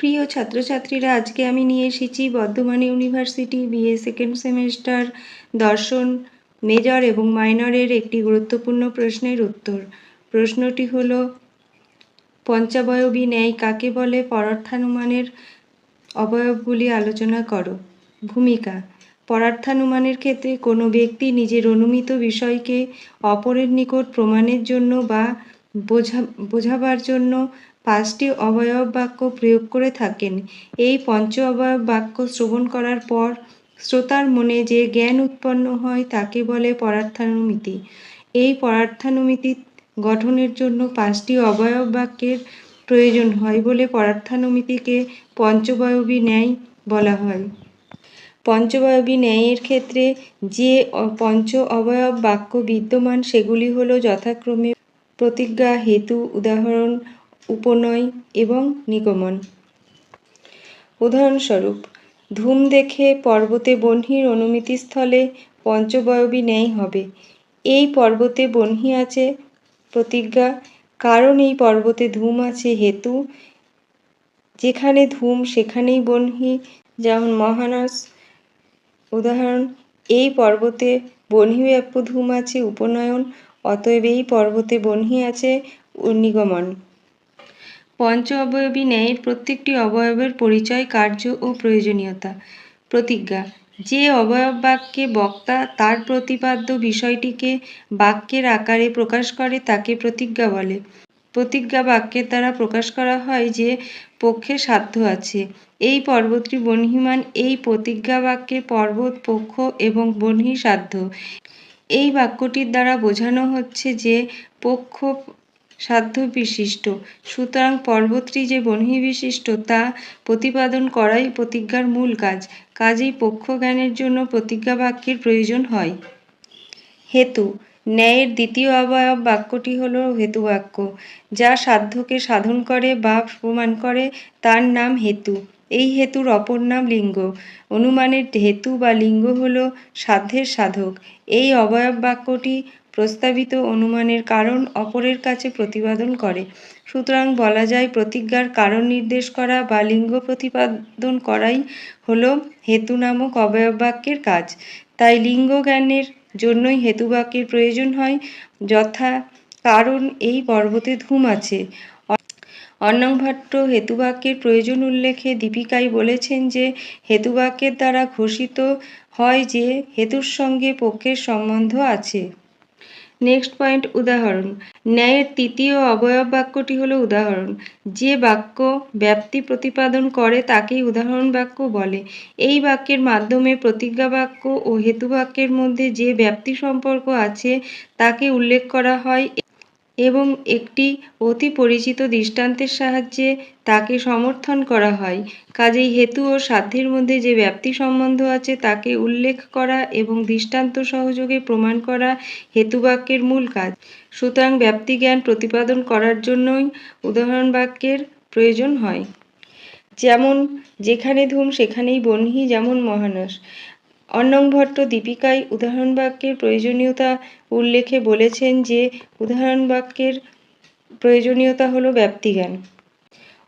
প্রিয় ছাত্রছাত্রীরা, আজকে আমি নিয়ে এসেছি Bardhaman university BA second semester দর্শন, মেজর এবং মাইনরের একটি গুরুত্বপূর্ণ প্রশ্নের উত্তর। প্রশ্নটি হলো, পঞ্চাবয়বী ন্যায় কাকে বলে? পরার্থানুমানের অবয়বগুলি আলোচনা করো। ভূমিকা, পরার্থানুমানের ক্ষেত্রে কোনো ব্যক্তি নিজের অনুমিত বিষয়কে অপরের নিকট প্রমাণের জন্য বা বোঝা, বোঝাবার জন্য পাঁচটি অবয়ব বাক্য প্রয়োগ করে থাকেন। এই পঞ্চ অবয়ব বাক্য শ্রবণ করার পর শ্রোতার মনে যে জ্ঞান উৎপন্ন হয় তাকে বলে পরার্থানুমিতি। এই পরার্থানুমিতি গঠনের জন্য পাঁচটি অবয়ব বাক্যের প্রয়োজন হয় বলে পরার্থানুমিতিকে পঞ্চবয়বী ন্যায় বলা হয়। পঞ্চবয়বী ন্যায়ের ক্ষেত্রে যে পঞ্চ অবয়ব বাক্য বিদ্যমান সেগুলি হলো যথাক্রমে প্রতিজ্ঞা, হেতু, উদাহরণ উপনয় এবং নিগমন। উদাহরণস্বরূপ, ধূম দেখে পর্বতে বহ্নির অনুমিতিস্থলে পঞ্চবয়বী ন্যায় হবে। এই পর্বতে বহ্নি আছে প্রতিজ্ঞা, কারণ এই পর্বতে ধূম আছে হেতু। যেখানে ধূম, সেখানেই বহ্নি যেমন মহানাস, উদাহরণ, এই পর্বতে বহ্নিব্যাপ্য ধূম আছে, উপনয়ন, অতএব এই পর্বতে বহ্নি আছে নিগমন। পঞ্চ অবয়বী ন্যায়ের প্রত্যেকটি অবয়বের পরিচয়, কার্য ও প্রয়োজনীয়তা। প্রতিজ্ঞা, যে অবয়ব বাক্যে বক্তা তার প্রতিপাদ্য বিষয়টিকে বাক্যের আকারে প্রকাশ করে তাকে প্রতিজ্ঞা বলে। প্রতিজ্ঞা বাক্যের দ্বারা প্রকাশ করা হয় যে পক্ষে সাধ্য আছে। এই পর্বতটি বহ্নিমান এই প্রতিজ্ঞা বাক্যে পর্বত, পক্ষ এবং বহ্নি সাধ্য। এই বাক্যটির দ্বারা বোঝানো হচ্ছে যে পক্ষ সাধ্য বিশিষ্ট। সুতরাং পর্বতটি যে বহ্নি বিশিষ্ট, তা প্রতিপাদন করাই প্রতিজ্ঞার মূল কাজ। কাজেই পক্ষ জ্ঞানের জন্য প্রতিজ্ঞা বাক্যের প্রয়োজন হয়। হেতু। ন্যায়ের দ্বিতীয় অবয়ব বাক্যটি হল হেতু বাক্য যা সাধ্যকে সাধন করে বা প্রমাণ করে, তার নাম হেতু। এই হেতুর অপর নাম লিঙ্গ। অনুমানের হেতু বা লিঙ্গ হল সাধ্যের সাধক। এই অবয়ব বাক্যটি প্রস্তাবিত অনুমানের কারণ অপরের কাছে প্রতিপাদন করে। সুতরাং বলা যায়, প্রতিজ্ঞার কারণ নির্দেশ করা বা লিঙ্গ প্রতিপাদন করাই হল হেতু নামক অবয়ব বাক্যের কাজ। তাই লিঙ্গ জ্ঞানের জন্যই হেতু বাক্যের প্রয়োজন হয়, যথা কারণ এই পর্বতে ধূম আছে। অন্নং ভট্ট হেতুবাক্যের প্রয়োজন উল্লেখে দীপিকাই বলেছেন যে, হেতুবাক্যের দ্বারা ঘোষিত হয় যে, হেতুর সঙ্গে পক্ষের সম্বন্ধ আছে। নেক্সট পয়েন্ট উদাহরণ। ন্যায়ের তৃতীয় অবয়ব বাক্যটি হলো উদাহরণ। যে বাক্য ব্যাপ্তি প্রতিপাদন করে, তাকেই উদাহরণ বাক্য বলে। এই বাক্যের মাধ্যমে প্রতিজ্ঞা বাক্য ও হেতু বাক্যের মধ্যে যে ব্যাপ্তি সম্পর্ক আছে, তাকে উল্লেখ করা হয় এবং একটি অতি পরিচিত দৃষ্টান্তের সাহায্যে তাকে সমর্থন করা হয়। কাজেই হেতু ও সাধ্যের মধ্যে যে ব্যাপ্তি সম্বন্ধ আছে, তাকে উল্লেখ করা এবং দৃষ্টান্ত সহযোগে প্রমাণ করা হেতুবাক্যের মূল কাজ। সুতরাং ব্যাপ্তি জ্ঞান প্রতিপাদন করার জন্যই উদাহরণ বাক্যের প্রয়োজন হয়। যেমন, যেখানে ধূম, সেখানেই বহ্নি যেমন মহানাস অন্নং ভট্ট দীপিকায় উদাহরণ বাক্যের প্রয়োজনীয়তা উল্লেখে বলেছেন যে, উদাহরণ বাক্যের প্রয়োজনীয়তা হলো ব্যাপ্তিজ্ঞান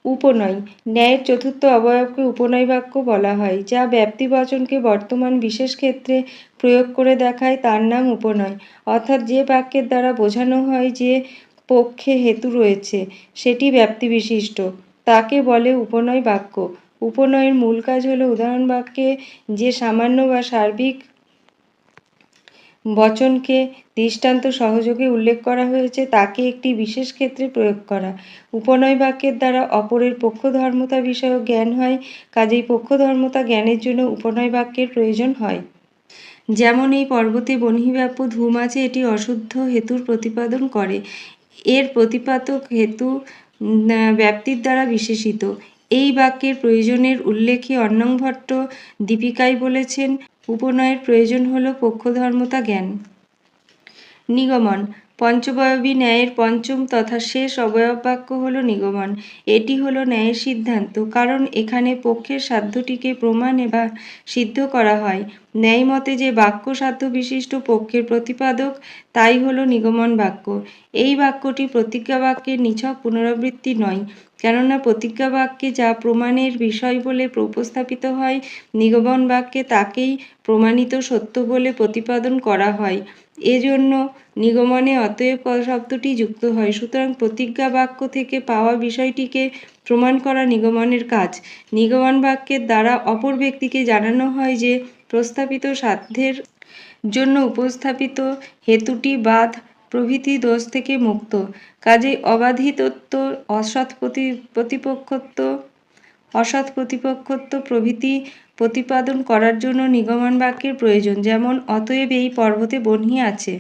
উপনয়, ন্যায়ের চতুর্থ অবয়বকে উপনয় বাক্য বলা হয়, যা ব্যক্তিবচনকে বর্তমান বিশেষ ক্ষেত্রে প্রয়োগ করে দেখায় তার নাম উপনয়। অর্থাৎ যে বাক্যের দ্বারা বোঝানো হয় যে পক্ষে হেতু রয়েছে, সেটি ব্যক্তি বিশিষ্ট তাকে বলে উপনয় বাক্য। উপনয়ের মূল কাজ হলো উদাহরণ বাক্যে যে সামান্য বা সার্বিক বচনকে দৃষ্টান্ত সহযোগে উল্লেখ করা হয়েছে, তাকে একটি বিশেষ ক্ষেত্রে প্রয়োগ করা। উপনয় বাক্যের দ্বারা অপরের পক্ষধর্মতা বিষয়ক জ্ঞান হয়, কাজেই পক্ষধর্মতা জ্ঞানের জন্য উপনয় বাক্যের প্রয়োজন হয়। যেমন এই পর্বতে বহ্নিব্যাপ্য ধূম আছে, এটি অশুদ্ধ হেতুর প্রতিপাদন করে। এর প্রতিপাদক হেতু ব্যাপ্তির দ্বারা বিশেষিত। এই বাক্যের প্রয়োজনের উল্লেখে অন্নং ভট্ট দীপিকায় বলেছেন উপনয়ের প্রয়োজন হল পক্ষধর্মতা জ্ঞান। নিগমন পঞ্চবয়বী ন্যায়ের পঞ্চম তথা শেষ অবয়ব বাক্য হল নিগমন। এটি হল ন্যায়ের সিদ্ধান্ত, কারণ এখানে পক্ষের সাধ্যটিকে প্রমাণ বা সিদ্ধ করা হয়। ন্যায় মতে যে বাক্য সাধ্য বিশিষ্ট পক্ষের প্রতিপাদক, তাই হল নিগমন বাক্য। এই বাক্যটি প্রতিজ্ঞা বাক্যের নিছক পুনরাবৃত্তি নয়, কেননা প্রতিজ্ঞা বাক্যে যা প্রমাণের বিষয় বলে উপস্থাপিত হয়, নিগমন বাক্যে তাকেই প্রমাণিত সত্য বলে প্রতিপাদন করা হয়। এজন্য নিগমনে অতএব শব্দটি যুক্ত হয়। সুতরাং প্রতিজ্ঞা বাক্য থেকে পাওয়া বিষয়টিকে প্রমাণ করা নিগমনের কাজ। নিগমন বাক্যের দ্বারা অপর ব্যক্তিকে জানানো হয় যে, প্রস্তাবিত সাধ্যের জন্য উপস্থাপিত হেতুটি বাদ প্রভৃতি দোষ থেকে মুক্ত। কাজেই অবাধিতত্ব, অসৎ প্রতি, প্রতিপক্ষত্ব অসৎ প্রতিপক্ষত্ব প্রভৃতি প্রতিপাদন করার জন্য নিগমন বাক্যের প্রয়োজন, যেমন, অতএব এই পর্বতে বহ্নি আছে।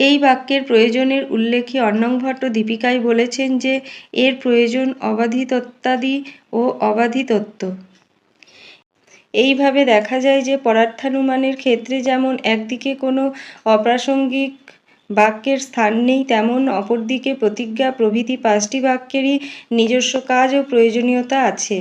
এই বাক্যের প্রয়োজনের উল্লেখে অন্নংভট্ট দীপিকায় বলেছেন যে, এর প্রয়োজন অবাধিতত্ত্বাদি ও অবাধিতত্ত্ব। এইভাবে দেখা যায় যে, পরার্থানুমানের ক্ষেত্রে যেমন একদিকে কোনো অপ্রাসঙ্গিক বাক্যের স্থান নেই, তেমন অপরদিকে প্রতিজ্ঞা প্রভৃতি পাঁচটি বাক্যেরই নিজস্ব কাজ ও প্রয়োজনীয়তা আছে।